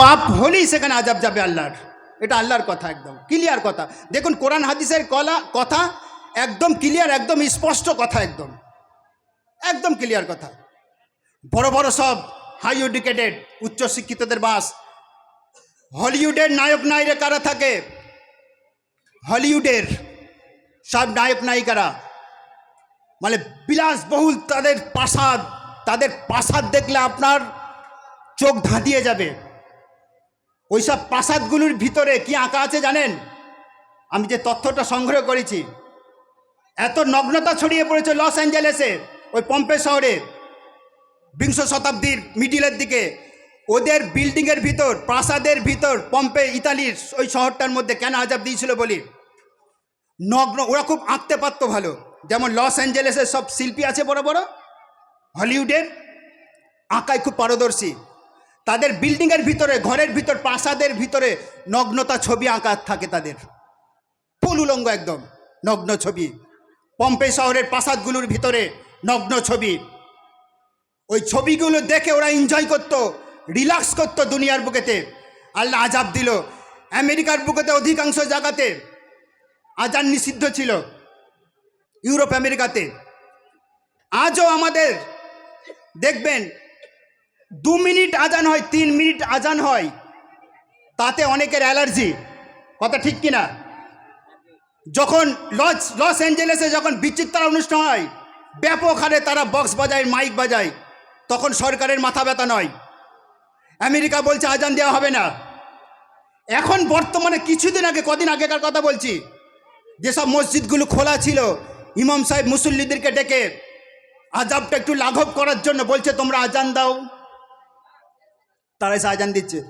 পাপ হলেই সেখানে আজাব যাবে আল্লাহর। এটা আল্লাহর কথা একদম ক্লিয়ার কথা। দেখুন, কোরআন হাদিসের কলা, কথা একদম ক্লিয়ার একদম স্পষ্ট কথা একদম। একদম ক্লিয়ার কথা। বড় বড় সব হাই এডুকেটেড উচ্চশিক্ষিতদের বাস। হলিউডের নায়ক নায়িকা কারা থাকে? হলিউডের সব নায়ক নায়িকারা। মানে বিলাসবহুল তাদের প্রাসাদ তাদের প্রাসাদ দেখলে আপনার চোখ ধাঁধিয়ে যাবে। ওইসব প্রাসাদগুলোর ভিতরে কি আঁকা আছে জানেন? আমি যে তথ্যটা সংগ্রহ করেছি। এত নগ্নতা ছড়িয়ে পড়েছে লস অ্যাঞ্জেলেসে, ওই পম্পে শহরে। বিংশ শতাব্দীর মিডিলের দিকে। ওদের বিল্ডিংয়ের ভিতর, প্রাসাদের ভিতর, পম্পে ইতালির ওই শহরটার মধ্যে কেন আজাব দিয়েছিল বলি? নগ্ন, ওরা খুব আঁকতে পারতো ভালো। যেমন লস অ্যাঞ্জেলেসের সব শিল্পী আছে বড় বড়? হলিউডের? আঁকায় খুব পারদর্শী। তাদের বিল্ডিংয়ের ভিতরে, ঘরের ভিতর, প্রাসাদের ভিতরে নগ্নতা ছবি আঁকা থাকে তাদের। ফুল উলঙ্গ একদম, নগ্ন ছবি। পম্পে শহরের প্রাসাদগুলোর ভিতরে নগ্ন ছবি। ওই ছবিগুলো দেখে ওরা এনজয় করতো রিল্যাক্স করতো দুনিয়ার বুকেতে। আল্লাহ আজাব দিল। আমেরিকার বুকেতে অধিকাংশ জায়গাতে আজান নিষিদ্ধ ছিল, ইউরোপ, আমেরিকাতে। আজও আমাদের, দেখবেন দু মিনিট আজান হয়, তিন মিনিট আজান হয়। তাতে অনেকের অ্যালার্জি। কথা ঠিক কিনা? যখন লস লস অ্যাঞ্জেলেসে যখন বিচিত্রা অনুষ্ঠান হয়, ব্যাপক হারে তারা বক্স বাজায়, মাইক বাজায়। তখন সরকারের মাথা ব্যথা নয়। আমেরিকা বলছে, আজান দেওয়া হবে না। এখন বর্তমানে কিছুদিন আগে, কদিন আগেকার কথা বলছি, যেসব মসজিদগুলো খোলা ছিল, ইমাম সাহেব মুসল্লিদেরকে ডেকে আজাবটা একটু লাঘব করার জন্য বলছে, তোমরা আজান দাও। তারা এসে দিচ্ছে।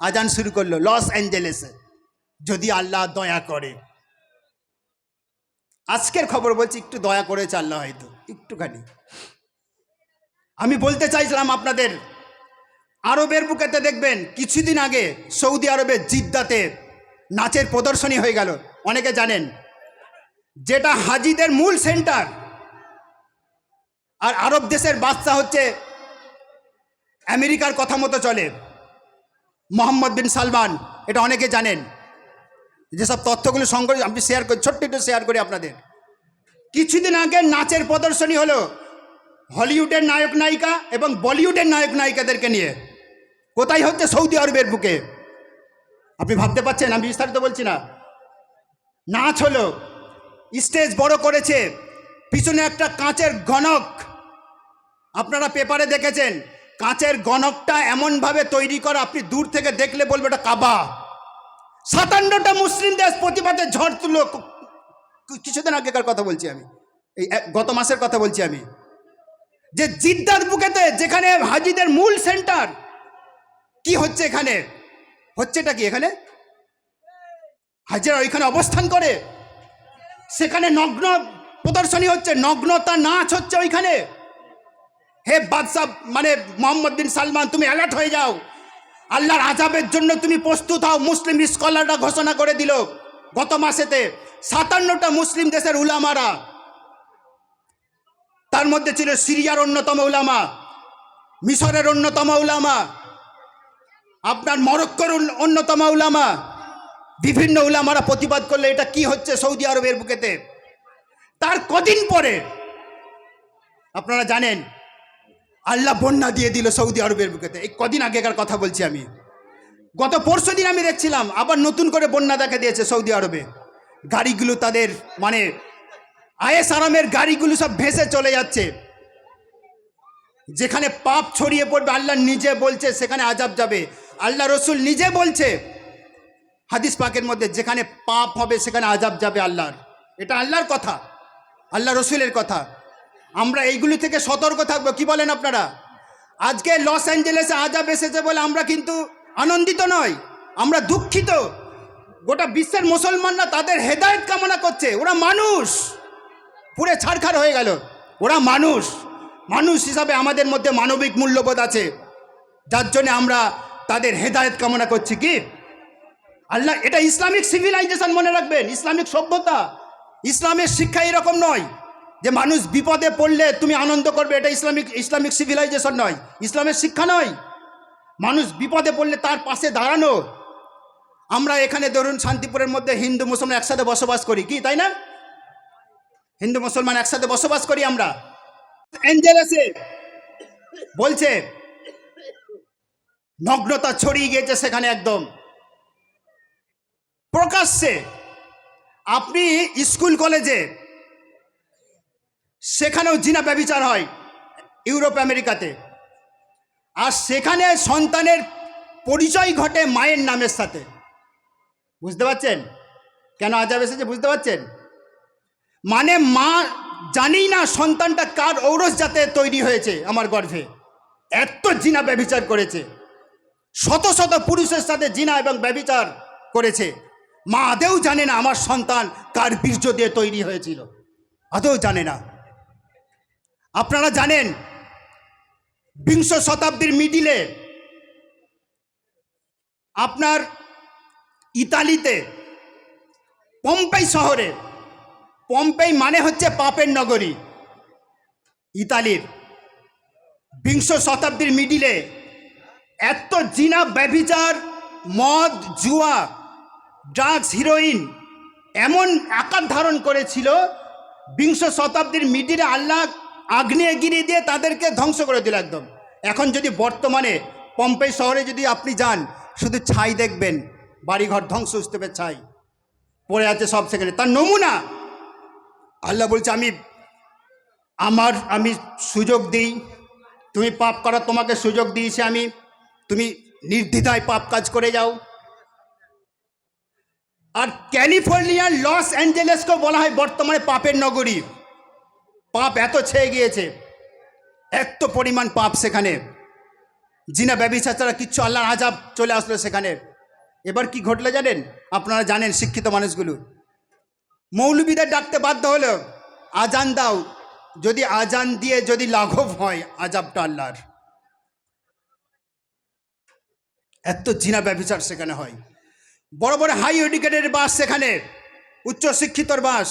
আজান শুরু করল লস অ্যাঞ্জেলেসে। যদি আল্লাহ দয়া করে। আজকের খবর বলছি, একটু দয়া করেছে আল্লাহ হয়তো, একটুখানি। আমি বলতে চাইছিলাম আপনাদের, আরবের বুকেতে দেখবেন, কিছুদিন আগে সৌদি আরবের জিদ্দাতে নাচের প্রদর্শনী হয়ে গেল। অনেকে জানেন যেটা হাজিদের মূল সেন্টার। আর আরব দেশের বাচ্চা হচ্ছে আমেরিকার কথা মতো চলে। মোহাম্মদ বিন সালমান, এটা অনেকে জানেন। যেসব তথ্যগুলো সংগ্রহ আমি শেয়ার করি, ছোট্ট একটু শেয়ার করি আপনাদের। কিছুদিন আগে নাচের প্রদর্শনী হলো হলিউডের নায়ক নায়িকা এবং বলিউডের নায়ক নায়িকাদেরকে নিয়ে। কোথায় হচ্ছে সৌদি আরবের বুকে? আপনি ভাবতে পারছেন, আমি বিস্তারিত বলছি না। নাচ হলো স্টেজ বড় করেছে। পিছনে একটা কাঁচের গণক। আপনারা পেপারে দেখেছেন, কাঁচের গণকটা এমনভাবে তৈরি করা, আপনি দূর থেকে দেখলে বলবে এটা কাবা। সাতান্নটা মুসলিম দেশ প্রতিবাদে ঝড় তুলো কিছুদিন আগেকার কথা বলছি আমি। এই গত মাসের কথা বলছি আমি। যে জিদ্দার বুকেতে, যেখানে হাজিদের মূল সেন্টার, কি হচ্ছে এখানে? হচ্ছেটা কি এখানে? হাজিরা ওইখানে অবস্থান করে। সেখানে নগ্ন প্রদর্শনী হচ্ছে, নগ্নতা নাচ হচ্ছে ওইখানে। হে বাদশাহ মানে মোহাম্মদ বিন সালমান, তুমি অ্যালার্ট হয়ে যাও। আল্লাহর আজাবের জন্য তুমি প্রস্তুত হও, মুসলিম স্কলাররা ঘোষণা করে দিল গত মাসেতে, সাতান্নটা মুসলিম দেশের উলামারা। তার মধ্যে ছিল সিরিয়ার অন্যতম উলামা, মিশরের অন্যতম উলামা, আপনার মরক্কোর অন্যতম উলামা বিভিন্ন উলামারা প্রতিবাদ করলে এটা কি হচ্ছে সৌদি আরবের বুকেতে? তার কদিন পরে, আপনারা জানেন, আল্লাহ বন্যা দিয়ে দিল সৌদি আরবের বুকেতে। এই কদিন আগেকার কথা বলছি আমি। গত পরশু দিন আমি দেখছিলাম, আবার নতুন করে বন্যা দেখা দিয়েছে সৌদি আরবে। গাড়িগুলো তাদের মানে আয়েস আরামের গাড়িগুলো সব ভেসে চলে যাচ্ছে। যেখানে পাপ ছড়িয়ে পড়বে, আল্লাহ নিজে বলছে, সেখানে আজাব যাবে। আল্লাহ রসুল নিজে বলছে হাদিস পাকের মধ্যে যেখানে পাপ হবে, সেখানে আজাব যাবে আল্লাহর। এটা আল্লাহর কথা, আল্লাহ রসুলের কথা। আমরা এইগুলি থেকে সতর্ক থাকব, কি বলেন আপনারা? আজকে লস অ্যাঞ্জেলেসে আজাব এসেছে বলে আমরা কিন্তু আনন্দিত নয় আমরা দুঃখিত। গোটা বিশ্বের মুসলমানরা তাদের হেদায়েত কামনা করছে, ওরা মানুষ। পুরে ছাড়খাড় হয়ে গেল, ওরা মানুষ। মানুষ হিসাবে আমাদের মধ্যে মানবিক মূল্যবোধ আছে, যার জন্য আমরা তাদের হেদায়েত কামনা করছি, কি? আল্লাহ, এটা ইসলামিক সিভিলাইজেশন মনে রাখবেন, ইসলামিক সভ্যতা। ইসলামের শিক্ষা এরকম নয় যে মানুষ বিপদে পড়লে তুমি আনন্দ করবে, এটা ইসলামিক ইসলামিক সিভিলাইজেশন নয়, ইসলামের শিক্ষা নয়। মানুষ বিপদে পড়লে তার পাশে দাঁড়ানো। আমরা এখানে ধরুন শান্তিপুরের মধ্যে হিন্দু, মুসলমান একসাথে বসবাস করি, কি, তাই না? হিন্দু, মুসলমান একসাথে বসবাস করি আমরা। এঞ্জেলেসে বলছে, নগ্নতা ছড়িয়ে গিয়েছে সেখানে একদম। প্রকাশ্যে আপনি স্কুল, কলেজে, সেখানেও জিনা ব্যবিচার হয় ইউরোপ, আমেরিকাতে। আর সেখানে সন্তানের পরিচয় ঘটে মায়ের নামের সাথে। বুঝতে পারছেন? কেন আজাব এসেছে বুঝতে পারছেন? মানে মা জানি না সন্তানটা কার ঔরস যাতে তৈরি হয়েছে আমার গর্ভে। এত জিনা ব্যবিচার করেছে। শত শত পুরুষের সাথে জিনা এবং ব্যবিচার করেছে। মা আদেও জানে না আমার সন্তান কার বীর্য দিয়ে তৈরি হয়েছিল। আদৌ জানে না। আপনারা জানেন, বিংশ শতাব্দীর মিডিলে আপনার ইতালিতে, পম্পেই শহরে, পম্পেই মানে হচ্ছে পাপের নগরী, ইতালির বিংশ শতাব্দীর মিডিলে এত জিনা, ব্যভিচার, মদ, জুয়া ড্রাগস হিরোইন এমন আকার ধারণ করেছিল, বিংশ শতাব্দীর মিডিলে আল্লাহ আগ্নেয়গিরি দিয়ে তাদেরকে ধ্বংস করে দিল একদম। এখন যদি বর্তমানে পম্পে শহরে যদি আপনি যান, শুধু ছাই দেখবেন, বাড়িঘর ধ্বংসস্তূপের ছাই। পড়ে আছে সব সেখানে। তার নমুনা! আল্লাহ বলছে, আমি, আমার, আমি সুযোগ দিই। তুমি পাপ করার, তোমাকে সুযোগ দিয়েছি আমি। তুমি নির্দ্বিধায় পাপ কাজ করে যাও। আর ক্যালিফোর্নিয়ার লস অ্যাঞ্জেলেসকেও বলা হয় বর্তমানে পাপের নগরী। পাপ এত ছেয়ে গিয়েছে, এত পরিমাণ পাপ সেখানে। জিনা ব্যবসা ছাড়া কিচ্ছু আল্লাহর আজাব চলে আসলো সেখানে। এবার কি ঘটলো জানেন? আপনারা জানেন শিক্ষিত মানুষগুলো। মৌলবীদের ডাকতে বাধ্য হলো আজান দাও, যদি আজান দিয়ে যদি লাঘব হয় আজাবটা আল্লাহর। এত জিনা ব্যবচার সেখানে হয়। বড় বড় হাই এডুকেটেড বাস সেখানে উচ্চশিক্ষিতর বাস।